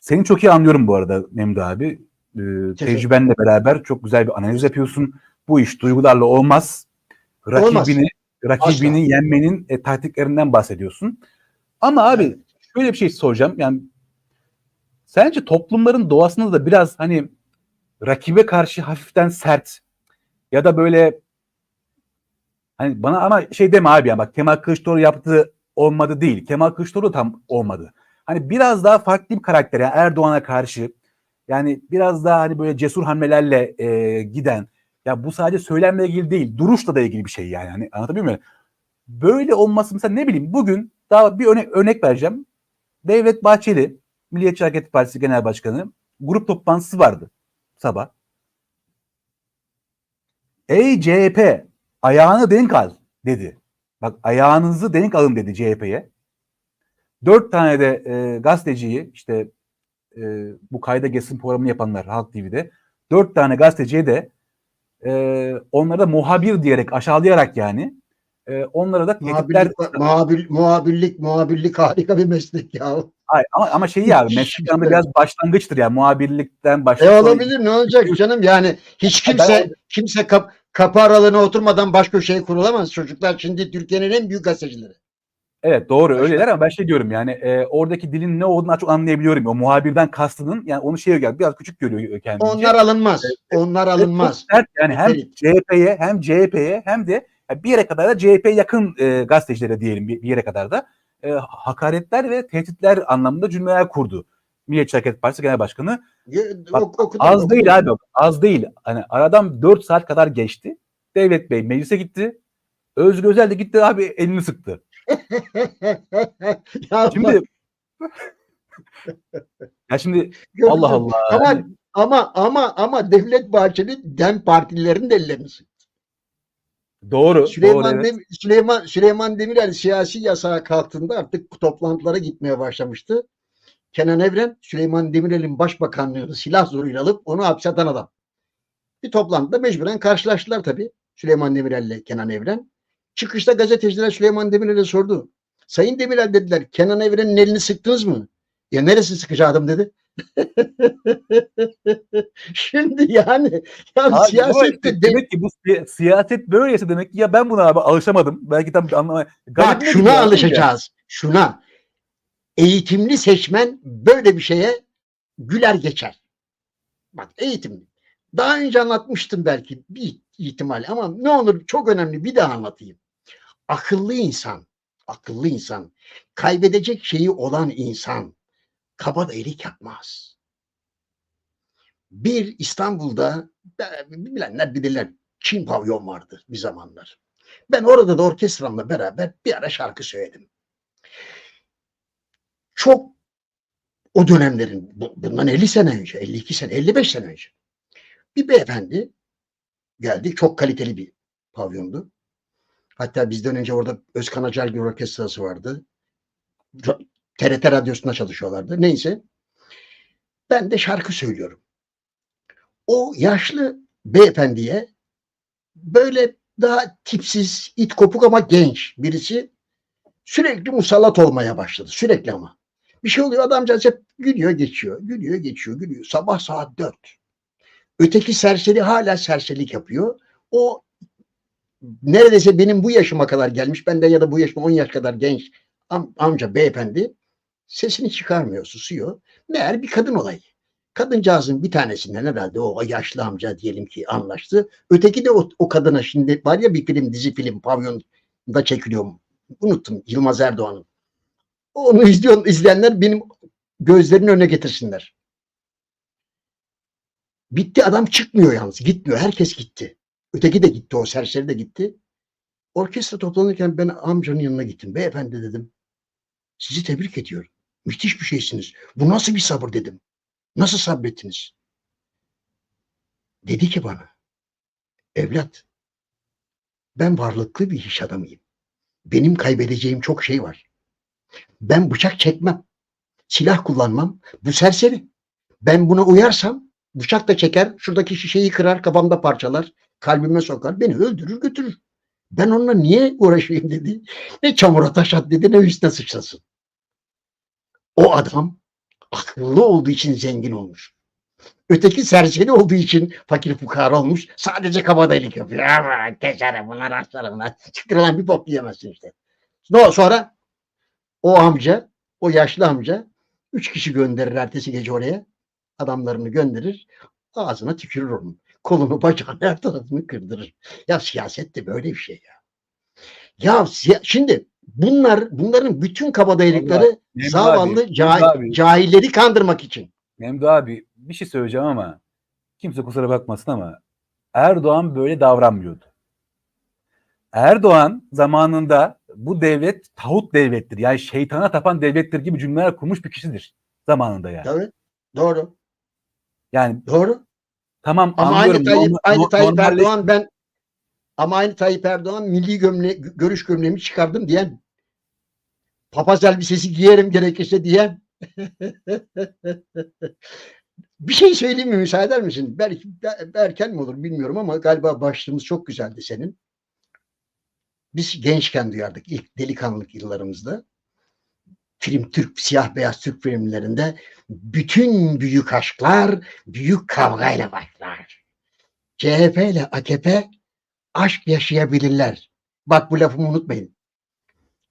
Seni çok iyi anlıyorum bu arada Memdu abi. Ee, tecrübenle beraber çok güzel bir analiz yapıyorsun. Bu iş duygularla olmaz. Rakibini, rakibini yenmenin e, taktiklerinden bahsediyorsun. Ama abi Evet. şöyle bir şey soracağım. Yani sence toplumların doğasında da biraz hani rakibe karşı hafiften sert ya da böyle hani bana ama şey deme abi ya bak Kemal Kılıçdaroğlu yaptığı olmadı değil. Kemal Kılıçdaroğlu tam olmadı. Hani biraz daha farklı bir karakter yani Erdoğan'a karşı yani biraz daha hani böyle cesur hamlelerle e, giden ya bu sadece söylemle ilgili değil duruşla da ilgili bir şey yani. Hani anlatabiliyor muyum? Böyle olması mesela ne bileyim bugün daha bir örnek, örnek vereceğim. Devlet Bahçeli Milliyetçi Hareket Partisi Genel Başkanı grup toplantısı vardı sabah. Ey CHP ayağını denk al dedi. Bak ayağınızı denk alın dedi CHP'ye. Dört tane de e, gazeteciyi işte e, bu kayda geçsin programını yapanlar Halk TV'de dört tane gazeteciye de e, onlara da muhabir diyerek aşağılayarak yani e, onlara da Muhabirlik, muhabir, muhabirlik, muhabirlik harika bir meslek ya. Hayır, ama, ama şey ya meslek anlamda biraz başlangıçtır ya muhabirlikten E başlayıp sonra- olabilir ne olacak canım yani hiç kimse kimse kap, kapı aralığına oturmadan baş köşeye kurulamaz. Çocuklar şimdi Türkiye'nin en büyük gazetecileri. Evet doğru Başka- öyleler ama ben şey diyorum yani e, oradaki dilin ne olduğunu çok anlayabiliyorum. O muhabirden kastının yani onu şey yani biraz küçük görüyor kendince. Onlar alınmaz. Onlar Ve çok alınmaz. sert yani hem. CHP'ye hem CHP'ye hem de ya bir yere kadar da CHP yakın e, gazetecilere diyelim bir, bir yere kadar da e, hakaretler ve tehditler anlamında cümleler kurdu. Milliyetçi Hareket Partisi Genel Başkanı. Bak, Ok- okudum, Az okudum. değil abi az değil. Hani aradan 4 saat kadar geçti. Devlet Bey meclise gitti. Özgür Özel de gitti abi elini sıktı. Ya Şimdi ya şimdi gördün Allah? Allah. Ama ama ama ama Devlet Bahçeli dem partilerin de sıktı. doğru. Süleyman doğru, evet. Süleyman Süleyman Demirel siyasi yasağa kalktığında artık toplantılara gitmeye başlamıştı. Kenan Evren Süleyman Demirel'in başbakanlığını silah zoruyla alıp onu hapse atan adam. Bir toplantıda mecburen karşılaştılar tabii. Süleyman Demirel'le Kenan Evren. Çıkışta gazeteciler Süleyman Demirel'e sordu. Sayın Demirel dediler Kenan Evren'in elini sıktınız mı? Ya neresi sıkacaktım dedi. Şimdi yani ya Abi, siyasette bu- de- demek ki bu si- siyaset böyleyse demek ki ya ben buna abi alışamadım. Belki tam anlamaya Bak şuna alışacağız. Şuna. Eğitimli seçmen böyle bir şeye güler geçer. Bak eğitimli. Daha önce anlatmıştım belki bir ihtimal ama ne olur çok önemli bir daha anlatayım. Akıllı insan, akıllı insan, kaybedecek şeyi olan insan kabadayılık yapmaz. Bir İstanbul'da e, bilenler bilirler Çin pavyon vardı bir zamanlar. Ben orada da orkestramla beraber bir ara şarkı söyledim. Çok o dönemlerin bu- bundan 50 sene önce, 52 sene, 55 sene önce bir beyefendi geldi. Çok kaliteli bir pavyondu. Hatta bizden önce orada Özkan Acargil Orkestrası vardı. TRT Radyosu'nda çalışıyorlardı. Neyse. Ben de şarkı söylüyorum. O yaşlı beyefendiye böyle daha tipsiz, it kopuk ama genç birisi sürekli musallat olmaya başladı. Sürekli ama. Bir şey oluyor adamcağız hep gülüyor geçiyor. Gülüyor geçiyor gülüyor. Sabah saat 4. Öteki serseri hala serserilik yapıyor. O neredeyse benim bu yaşıma kadar gelmiş. Benden ya da bu yaşıma 10 yaş kadar genç am- amca beyefendi sesini çıkarmıyor, susuyor. Meğer bir kadın olayı. Kadıncağızın bir tanesinden herhalde o yaşlı amca diyelim ki anlaştı. Öteki de o, o kadına şimdi var ya bir film, dizi film, pavyonda çekiliyor. Unuttum Yılmaz Erdoğan'ın. Onu izliyor, izleyenler benim gözlerinin önüne getirsinler. Bitti adam çıkmıyor yalnız. Gitmiyor. Herkes gitti. Öteki de gitti. O serseri de gitti. Orkestra toplanırken ben amcanın yanına gittim. Beyefendi dedim. Sizi tebrik ediyorum. Müthiş bir şeysiniz. Bu nasıl bir sabır dedim. Nasıl sabrettiniz? Dedi ki bana. Evlat. Ben varlıklı bir iş adamıyım. Benim kaybedeceğim çok şey var. Ben bıçak çekmem. Silah kullanmam. Bu serseri. Ben buna uyarsam bıçak da çeker. Şuradaki şişeyi kırar kafamda parçalar. Kalbime sokar. Beni öldürür götürür. Ben onunla niye uğraşayım dedi. Ne çamura taş at dedi ne üstüne sıçrasın. O adam akıllı olduğu için zengin olmuş. Öteki serseri olduğu için fakir fukara olmuş. Sadece kabadayılık yapıyor. Ama kesere bunlar aslanı bunlar. Çıktır lan bir bok yiyemezsin işte. Sonra o amca, o yaşlı amca üç kişi gönderir ertesi gece oraya. Adamlarını gönderir. Ağzına tükürür onun. Kolunu bacağını her tarafını kırdırır. Ya siyaset de böyle bir şey ya. Ya şimdi bunlar bunların bütün kabadayılıkları zavallı abi, cahil- Memdu abi. cahilleri kandırmak için. Memdu abi bir şey söyleyeceğim ama kimse kusura bakmasın ama Erdoğan böyle davranmıyordu. Erdoğan zamanında bu devlet tağut devlettir. Yani şeytana tapan devlettir gibi cümleler kurmuş bir kişidir zamanında yani. Evet. Doğru. Yani Doğru. tamam Ama anlıyorum. aynı Tayyip, aynı Tayyip Erdoğan ben ama aynı Tayyip Erdoğan milli gömle, görüş gömleğimi çıkardım diyen papaz elbisesi giyerim gerekirse diyen bir şey söyleyeyim mi müsaade eder misin? Belki be- erken mi olur bilmiyorum ama galiba başlığımız çok güzeldi senin. Biz gençken duyardık ilk delikanlılık yıllarımızda. Film Türk siyah beyaz Türk filmlerinde bütün büyük aşklar büyük kavgayla başlar. CHP ile AKP aşk yaşayabilirler. Bak bu lafımı unutmayın.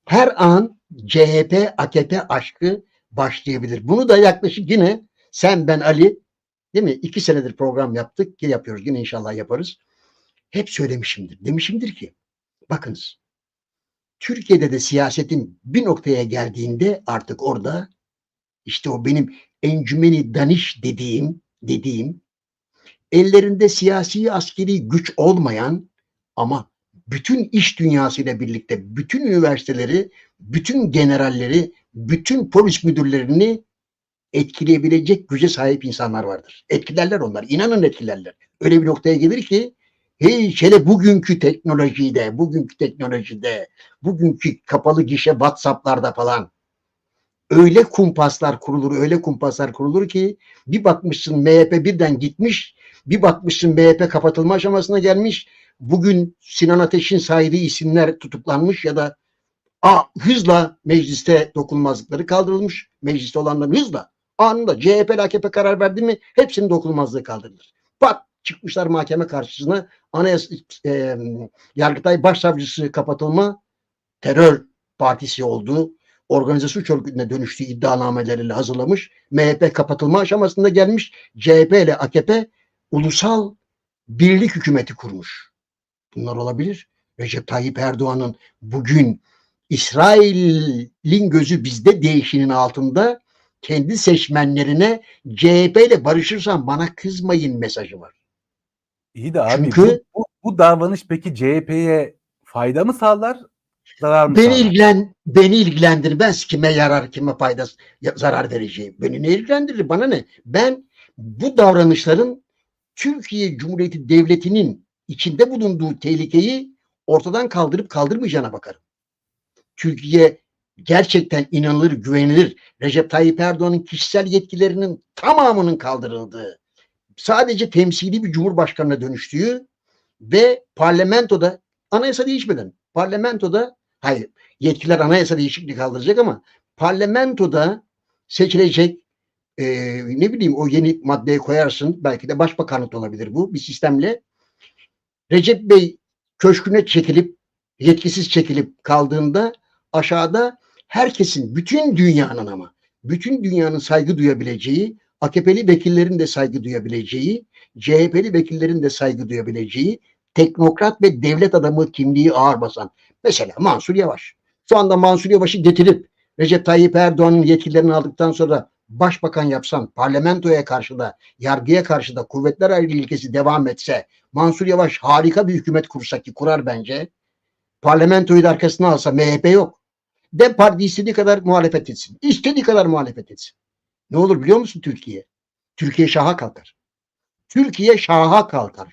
Her an CHP AKP aşkı başlayabilir. Bunu da yaklaşık yine sen ben Ali değil mi? İki senedir program yaptık. Yine yapıyoruz. Yine inşallah yaparız. Hep söylemişimdir. Demişimdir ki bakınız Türkiye'de de siyasetin bir noktaya geldiğinde artık orada işte o benim encümeni daniş dediğim dediğim ellerinde siyasi askeri güç olmayan ama bütün iş dünyasıyla birlikte bütün üniversiteleri, bütün generalleri, bütün polis müdürlerini etkileyebilecek güce sahip insanlar vardır. Etkilerler onlar. İnanın etkilerler. Öyle bir noktaya gelir ki hey şöyle bugünkü teknolojide, bugünkü teknolojide, bugünkü kapalı gişe WhatsApp'larda falan öyle kumpaslar kurulur, öyle kumpaslar kurulur ki bir bakmışsın MHP birden gitmiş, bir bakmışsın MHP kapatılma aşamasına gelmiş. Bugün Sinan Ateş'in saydığı isimler tutuklanmış ya da a, hızla mecliste dokunulmazlıkları kaldırılmış. Mecliste olanların hızla anında CHP AKP karar verdi mi hepsinin dokunulmazlığı kaldırılır. Pat çıkmışlar mahkeme karşısına Anayasa e, Yargıtay Başsavcısı kapatılma terör partisi olduğu organize suç örgütüne dönüştüğü iddianameleriyle hazırlamış. MHP kapatılma aşamasında gelmiş. CHP ile AKP ulusal birlik hükümeti kurmuş. Bunlar olabilir. Recep Tayyip Erdoğan'ın bugün İsrail'in gözü bizde değişinin altında kendi seçmenlerine CHP ile barışırsan bana kızmayın mesajı var. İyi de abi Çünkü- bu, bu, bu davranış peki CHP'ye fayda mı sağlar, zarar mı Beni sağlar? ilgilen beni ilgilendir. Ben kime yarar, kime fayda ya- zarar vereceğim. Beni ne ilgilendirir? Bana ne? Ben bu davranışların Türkiye Cumhuriyeti Devleti'nin içinde bulunduğu tehlikeyi ortadan kaldırıp kaldırmayacağına bakarım. Türkiye gerçekten inanılır, güvenilir. Recep Tayyip Erdoğan'ın kişisel yetkilerinin tamamının kaldırıldığı, sadece temsili bir cumhurbaşkanına dönüştüğü ve parlamentoda anayasa değişmeden parlamentoda hayır yetkiler anayasa değişikliği kaldıracak ama parlamentoda seçilecek e, ne bileyim o yeni maddeye koyarsın belki de başbakanlık olabilir bu bir sistemle. Recep Bey köşküne çekilip yetkisiz çekilip kaldığında aşağıda herkesin bütün dünyanın ama bütün dünyanın saygı duyabileceği AKP'li vekillerin de saygı duyabileceği CHP'li vekillerin de saygı duyabileceği teknokrat ve devlet adamı kimliği ağır basan mesela Mansur Yavaş. Şu anda Mansur Yavaş'ı getirip Recep Tayyip Erdoğan'ın yetkilerini aldıktan sonra başbakan yapsan, parlamentoya karşı da, yargıya karşı da kuvvetler ayrılığı ilkesi devam etse, Mansur Yavaş harika bir hükümet kursa ki kurar bence. Parlamentoyu da arkasına alsa MHP yok. Dem Parti istediği kadar muhalefet etsin. İstediği kadar muhalefet etsin. Ne olur biliyor musun Türkiye? Türkiye şaha kalkar. Türkiye şaha kalkar.